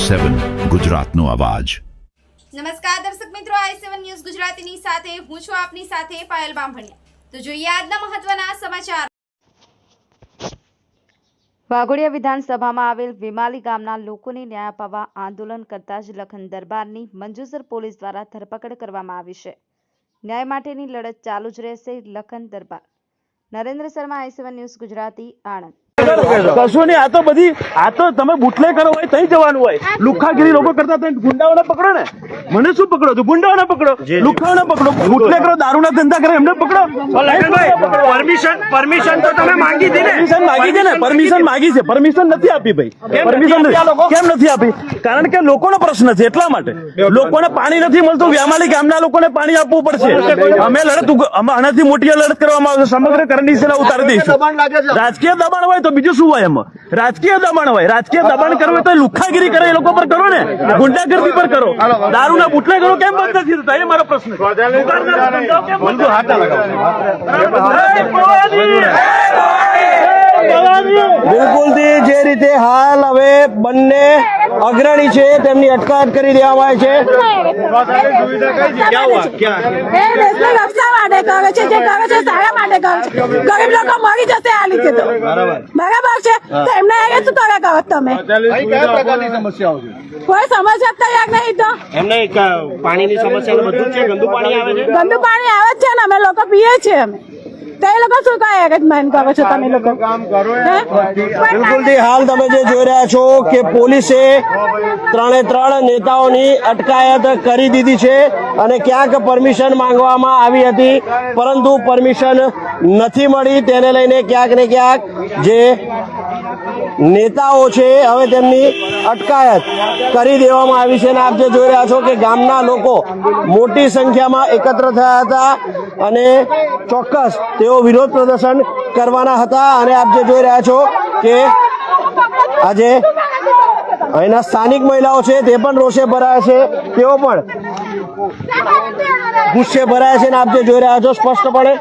સેવન ગુજરાતનો અવાજ. નમસ્કાર દર્શક મિત્રો આઈ સેવન ન્યૂઝ ગુજરાતીની સાથે હું છું આપની સાથે પાયલ બામભણિયા. તો જોઈએ આજના મહત્વના સમાચાર. વાઘોડિયા વિધાનસભામાં આવેલ વિમાલી ગામના લોકોને ન્યાય અપાવવા આંદોલન કરતા જ લખન દરબારની મંજુસર પોલીસ દ્વારા ધરપકડ કરવામાં આવી છે. ન્યાય માટેની લડત ચાલુ જ રહેશે Lakhan Darbar. Narendra Sharma I seven news Gujarati Anand. કશું નહીં આ તો બધી આ તો તમે બુટલે કરો હોય તઈ જવાનું હોય. લુખાગીરી લોકો કરતા તો ગુંડાઓને પકડો ને. મને શું પકડો છો? ગુંડાઓને પકડો. લુખાઓને પકડો. બુટલે કરો દારૂના ધંધા કરે એમને પકડો. પરમિશન પરમિશન તો તમે માંગી હતી ને? પરમિશન માંગી છે ને? પરમિશન માંગી છે. પરમિશન નથી આપી ભાઈ. પરમિશન કેમ નથી આપી? કારણ કે લોકોનો પ્રશ્ન છે એટલા માટે. લોકોને પાણી નથી મળતું વ્યામાલી ગામના લોકોને પાણી આપવું પડશે. અમે લડત આનાથી મોટી લડત કરવામાં આવશે સમગ્ર કરંડી સેના ઉતારી દઈશું રાજકીય દબાણ હોય તો બીજું શું હોય એમાં? રાજકીય દબાણ હોય. રાજકીય દબાણ કરવું હોય તો લુખાગીરી કરે એ લોકો પર કરો ને. ગુંડાગર્દી પર કરો. દારૂના બુટલે કરો કેમ બંધ નથી થતા? એ મારો પ્રશ્ન બિલકુલથી જે રીતે હાલ હવે બંને અગ્રણી છે તેમની અટકાયત કરી દેવામાં આવી છે. ગરીબ લોકો મરી જશે આ લીધે તો. બરાબર. છે? તો એમને અહીંયા શું કરે કહો તમે. કોઈ સમસ્યા તૈયાર નહીં તો. એમને પાણીની સમસ્યા બધું છે? ગંદુ પાણી આવે છે? ગંદુ પાણી આવે જ છે ને અમે લોકો પીએ છીએ અમે. તો લોકો શું કહે? એરેન્જમેન્ટ કરો છો તમે લોકો. બિલકુલથી હાલ તમે જે જોઈ રહ્યા છો કે પોલીસે ત્રણે ત્રણ નેતાઓની અટકાયત કરી દીધી છે અને ક્યાંક પરમિશન માંગવામાં આવી હતી પરંતુ પરમિશન નથી મળી તેને લઈને ક્યાંક ને ક્યાંક જે નેતાઓ છે, હવે તેમની અટકાયત કરી દેવામાં આવી છે અને આપ જે જોઈ રહ્યા છો કે ગામના લોકો મોટી સંખ્યામાં એકત્ર થયા હતા અને ચોક્કસ તેઓ વિરોધ પ્રદર્શન કરવાના હતા અને આપ જે જોઈ રહ્યા છો કે આજે અહીંના સ્થાનિક મહિલાઓ છે, તે પણ રોષે ભરાયા છે, તેઓ પણ ગુસ્સે ભરાયા છે અને આપ જે જોઈ રહ્યા છો સ્પષ્ટપણે